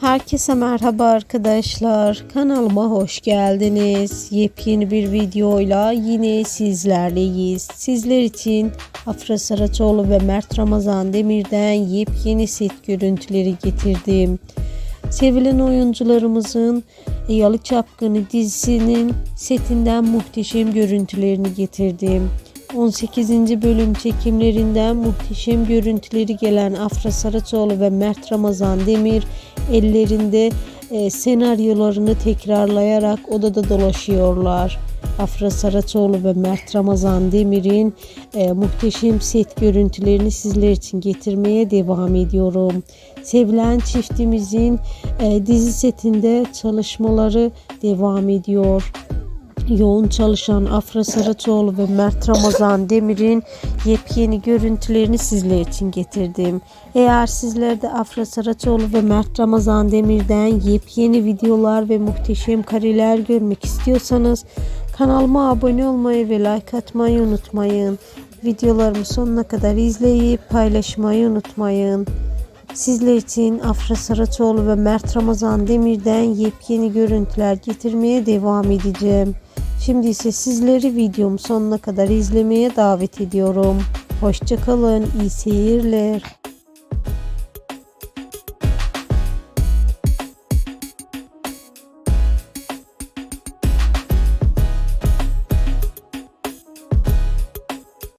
Herkese merhaba arkadaşlar. Kanalıma hoş geldiniz. Yepyeni bir videoyla yine sizlerleyiz. Sizler için Afra Saraçoğlu ve Mert Ramazan Demir'den yepyeni set görüntüleri getirdim. Sevilen oyuncularımızın Yalı Çapkını dizisinin setinden muhteşem görüntülerini getirdim. 18. bölüm çekimlerinden muhteşem görüntüleri gelen Afra Saraçoğlu ve Mert Ramazan Demir ellerinde e, senaryolarını tekrarlayarak odada dolaşıyorlar. Afra Saraçoğlu ve Mert Ramazan Demir'in e, muhteşem set görüntülerini sizler için getirmeye devam ediyorum. Sevilen çiftimizin e, dizi setinde çalışmaları devam ediyor yoğun çalışan Afra Saraçoğlu ve Mert Ramazan Demir'in yepyeni görüntülerini sizler için getirdim. Eğer sizler de Afra Saraçoğlu ve Mert Ramazan Demir'den yepyeni videolar ve muhteşem kareler görmek istiyorsanız kanalıma abone olmayı ve like atmayı unutmayın. Videolarımı sonuna kadar izleyip paylaşmayı unutmayın. Sizler için Afra Saraçoğlu ve Mert Ramazan Demir'den yepyeni görüntüler getirmeye devam edeceğim. Şimdi ise sizleri videomu sonuna kadar izlemeye davet ediyorum. Hoşçakalın, iyi seyirler.